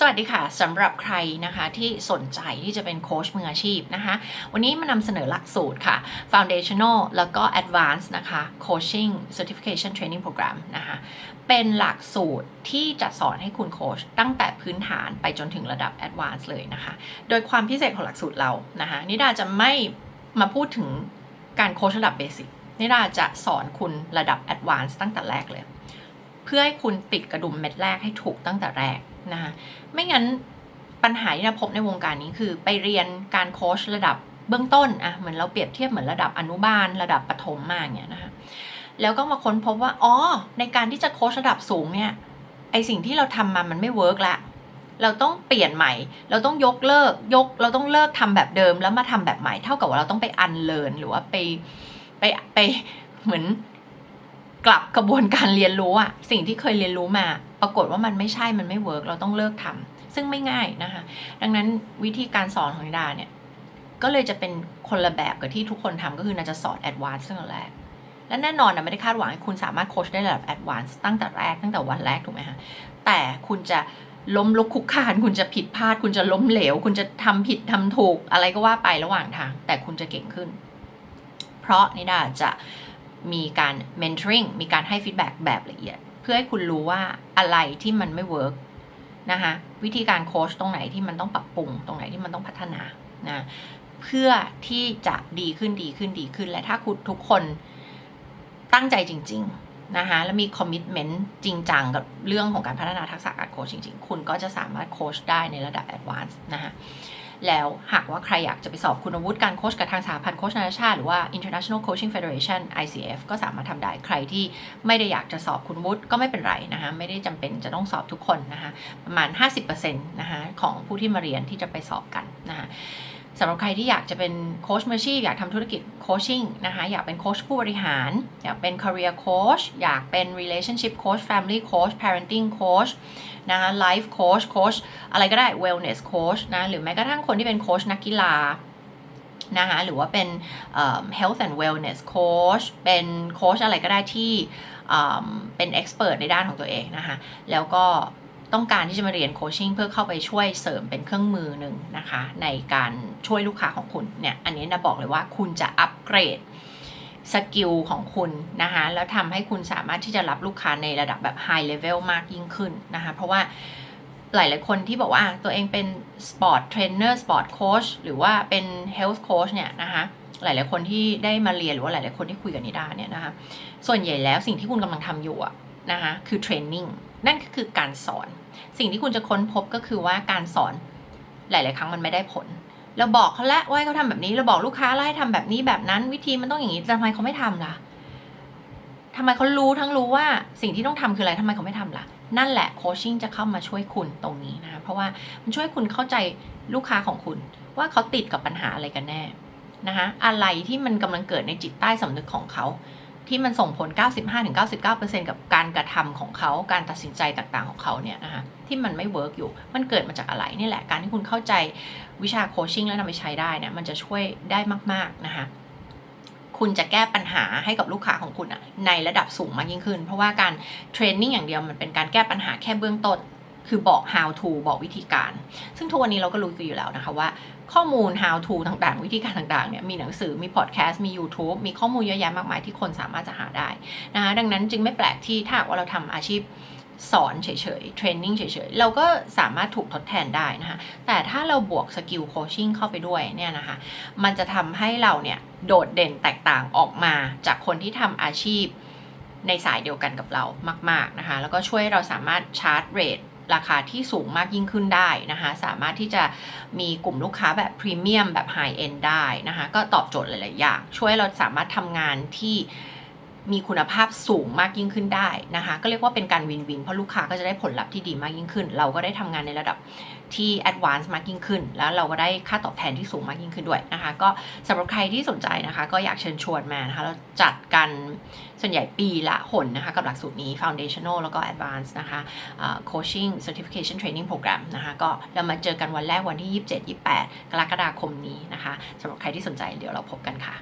สวัสดีค่ะสำหรับใครนะคะที่สนใจที่จะเป็นโค้ชมืออาชีพนะคะ วันนี้มานำเสนอหลักสูตรค่ะ Foundational แล้วก็ Advanced นะคะ Coaching Certification Training Program นะคะเป็นหลักสูตรที่จะสอนให้คุณโค้ชตั้งแต่พื้นฐานไปจนถึงระดับ Advanced เลยนะคะ โดยความพิเศษของหลักสูตรเรานะคะนิดาจะไม่มาพูดถึงการโค้ชระดับเบสิกนิดาจะสอนคุณระดับ Advanced ตั้งแต่แรกเลย เพื่อให้คุณติดกระดุมเม็ดแรกให้ถูกตั้งแต่แรกนะคะไม่งั้นปัญหาที่เราพบในวงการนี้คือ ไปเรียนการโค้ชระดับเบื้องต้นอะเหมือนเราเปรียบเทียบเหมือนระดับอนุบาล ระดับประถมมาอย่างเงี้ยนะคะแล้วก็มาค้นพบว่าอ๋อในการที่จะโค้ชระดับสูงเนี่ยไอสิ่งที่เราทำมามันไม่เวิร์กละเราต้องเปลี่ยนใหม่ เราต้องยกเลิกยก เราต้องเลิกทำแบบเดิมแล้วมาทำแบบใหม่ เท่ากับว่าเราต้องไปอันเลินหรือว่าไปไปไปเหมือน กลับกระบวนการเรียนรู้อะสิ่งที่เคยเรียนรู้มา ปรากฏว่ามันไม่ใช่มันไม่เวิร์กเราต้องเลิกทำซึ่งไม่ง่ายนะคะ ดังนั้นวิธีการสอนของนิดาเนี่ยก็เลยจะเป็นคนละแบบกับที่ทุกคนทำก็คือนาจะสอนแอดวานซ์ตั้งแต่แรกและแน่นอนนะไม่ได้คาดหวังให้คุณสามารถโคชได้ระดับแอดวานซ์ตั้งแต่แรกตั้งแต่วันแรกถูกไหมคะแต่คุณจะล้มลุกคุกคาน คุณจะผิดพลาด คุณจะล้มเหลว คุณจะทำผิดทำถูกอะไรก็ว่าไประหว่างทาง แต่คุณจะเก่งขึ้น เพราะนิดาจะ มีการ mentoring มีการให้ฟีดแบ็แบบละเอียด เพื่อให้คุณรู้ว่าอะไรที่มันไม่เวิร์กนะคะวิธีการโค้ชตรงไหนที่มันต้องปรับปรุง ตรงไหนที่มันต้องพัฒนานะเพื่อที่จะดีขึ้นดีขึ้นดีขึ้น และถ้าคุณทุกคนตั้งใจจริง ๆ นะคะแล้วมีคอมมิชเมนต์จริงจังกับเรื่องของการพัฒนาทักษะการโค้ชจริง ๆ คุณก็จะสามารถโค้ชได้ในระดับแอดวานซ์นะคะ แล้วหากว่าใครอยากจะไปสอบคุณวุฒิการโค้ชกับทางสหพันธ์โค้ชนานาชาติ หรือว่า International Coaching Federation ICF ก็สามารถทำได้ใครที่ไม่ได้อยากจะสอบคุณวุฒิก็ไม่เป็นไรนะคะไม่ได้จำเป็นจะต้องสอบทุกคนนะคะประมาณ 50%นะคะของผู้ที่มาเรียนที่จะไปสอบกันนะคะ สำหรับใครที่อยากจะเป็นโค้ชมืออาชีพอยากทำธุรกิจโคชชิ่งนะคะอยากเป็นโค้ชผู้บริหาร อยากเป็น career coach อยากเป็น relationship coach family coach parenting coach นะคะ life coach coach อะไรก็ได้ wellness coach นะหรือแม้กระทั่งคนที่เป็นโค้ชนักกีฬานะคะหรือว่าเป็น health and wellness coach เป็นโค้ชอะไรก็ได้ที่เป็น expert ในด้านของตัวเองนะคะแล้วก็ ต้องการที่จะมาเรียนโคชชิ่งเพื่อเข้าไปช่วยเสริมเป็นเครื่องมือหนึ่งนะคะ ในการช่วยลูกค้าของคุณเนี่ยอันนี้นะบอกเลยว่าคุณจะอัปเกรดสกิลของคุณนะคะแล้วทำให้คุณสามารถที่จะรับลูกค้าในระดับแบบไฮเลเวลมากยิ่งขึ้นนะคะ เพราะว่าหลาย ๆ คนที่บอกว่าตัวเองเป็นสปอร์ตเทรนเนอร์สปอร์ตโค้ชหรือว่าเป็นเฮลท์โค้ชเนี่ยนะคะหลาย ๆ คนที่ได้มาเรียนหรือว่าหลาย ๆ คนที่คุยกับนิดาเนี่ยนะคะส่วนใหญ่แล้วสิ่งที่คุณกำลังทำอยู่อะ นะคะคือเทรนนิ่งนั่นก็คือการสอน สิ่งที่คุณจะค้นพบก็คือว่าการสอนหลาย ๆ ครั้งมันไม่ได้ผล เราบอกเขาแล้วว่าเขาทำแบบนี้ เราบอกลูกค้าแล้วให้ทำแบบนี้แบบนั้น วิธีมันต้องอย่างนี้ทำไมเขาไม่ทำล่ะทำไมเขารู้ทั้งรู้ว่าสิ่งที่ต้องทำคืออะไรทำไมเขาไม่ทำล่ะ นั่นแหละโคชชิ่งจะเข้ามาช่วยคุณตรงนี้นะคะเพราะว่ามันช่วยคุณเข้าใจลูกค้าของคุณ ว่าเขาติดกับปัญหาอะไรกันแน่นะคะอะไรที่มันกำลังเกิดในจิตใต้สำนึกของเขา ที่มันส่งผล 95-99%กับการกระทำของเขา การตัดสินใจต่างๆของเขาเนี่ยนะคะที่มันไม่เวิร์กอยู่ มันเกิดมาจากอะไรนี่แหละ การที่คุณเข้าใจวิชาโคชชิ่งแล้วนำไปใช้ได้เนี่ย มันจะช่วยได้มาก ๆ นะคะคุณจะแก้ปัญหาให้กับลูกค้าของคุณอะในระดับสูงมากยิ่งขึ้น เพราะว่าการเทรนนิ่งอย่างเดียวมันเป็นการแก้ปัญหาแค่เบื้องต้น คือบอก how to บอกวิธีการ ซึ่งทุกวันนี้เราก็รู้กันอยู่แล้วนะคะว่าข้อมูล how to ต่างๆ วิธีการต่างๆเนี่ยมีหนังสือมีพอดแคสต์มี YouTube มีข้อมูลเยอะแยะมากมายที่คนสามารถจะหาได้นะคะดังนั้นจึงไม่แปลกที่ถ้าว่าเราทำอาชีพสอนเฉยๆ เทรนนิ่งเฉยๆ เราก็สามารถถูกทดแทนได้นะคะ แต่ถ้าเราบวกสกิลโคชชิ่งเข้าไปด้วยเนี่ยนะคะ มันจะทำให้เราเนี่ยโดดเด่นแตกต่างออกมาจากคนที่ทำอาชีพในสายเดียวกันกับเรามาก ๆ นะคะ แล้วก็ช่วยเราสามารถชาร์จเรท ราคาที่สูงมากยิ่งขึ้นได้นะคะ สามารถที่จะมีกลุ่มลูกค้าแบบพรีเมียมแบบไฮเอนด์ได้นะคะ ก็ตอบโจทย์หลาย ๆ อย่าง ช่วยเราสามารถทำงานที่ มีคุณภาพสูงมากยิ่งขึ้นได้นะคะ ก็เรียกว่าเป็นการวินวินเพราะลูกค้าก็จะได้ผลลัพธ์ที่ดีมากยิ่งขึ้น เราก็ได้ทำงานในระดับที่แอดวานซ์มากยิ่งขึ้น แล้วเราก็ได้ค่าตอบแทนที่สูงมากยิ่งขึ้นด้วยนะคะ ก็สำหรับใครที่สนใจนะคะ ก็อยากเชิญชวนมานะคะ เราจัดกันส่วนใหญ่ปีละหนนะคะ กับหลักสูตรนี้ foundational แล้วก็ advanced นะคะ coaching certification training program นะคะ ก็เรามาเจอกันวันแรกวันที่ 27-28 กรกฎาคมนี้นะคะสำหรับใครที่สนใจเดี๋ยวเราพบกันค่ะ